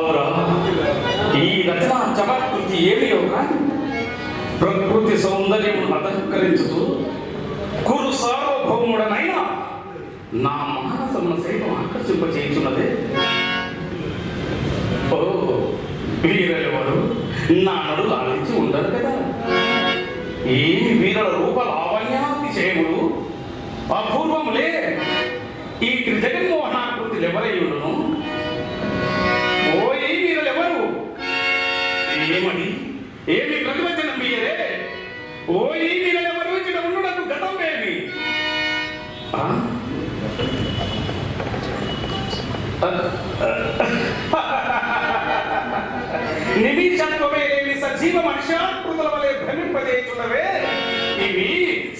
బాబురా ఈ రచన చమత్కృతి ఏమి కానీ ప్రకృతి సౌందర్యం అలంకరించుతూ కురు సార్వభౌముడనైనా నా మానసమున సైతం ఆకర్షింపచేయుచున్నదే ఓ వీరెవరు నా నడు లాలించి ఉండరు కదా ఈ వీరుల రూప లావణ్యాతిశయములు అపూర్వములే ఈ త్రిజగన్మోహనాకృతులు ఎవరై ఉండను ఏమని? ఏమి ప్రతివచనం మీరే ఓ ఈ వీరులెవరు ఇక్కడ గతం ఏమి? నిమిషత్వమే లేని సజీవ మనుష్యాకృతుల వలె భ్రమింపజేస్తున్నవే ఇవి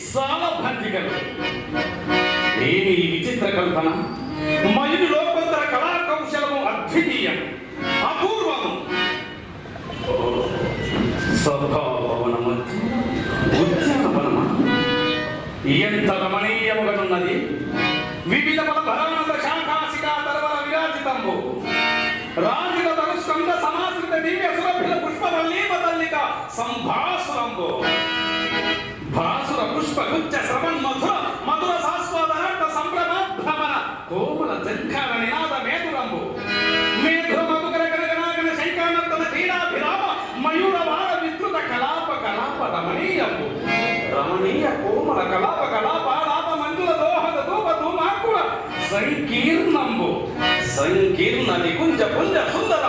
సాలభంతికలు ఏమి ఈ విచిత్ర కల్పన? మయుడిలో కొందర కళా సభాభవన మధ్య ఎంత రమణీయముగనున్నది వివిధ పద భరానంద శాఖాశికా తరవల విరాజితంబు రాజుల తనుస్కంద సమాశ్రిత దివ్య సురభిల పుష్పవల్లీమ తల్లిక సంభాసురంబు భాసుర పుష్ప గుచ్చ శ్రవణ్ మధుర మధుర సాస్వాదనార్థ సంభ్రమ భ్రమణ కోమల జంఖారణిన రమణీయ కోమల కలాప కలాప లాప మంజుల దోహద ధూప ధూమాకుల సంకీర్ణంబు. సంకీర్ణ నికుంజ పుంజ సుందర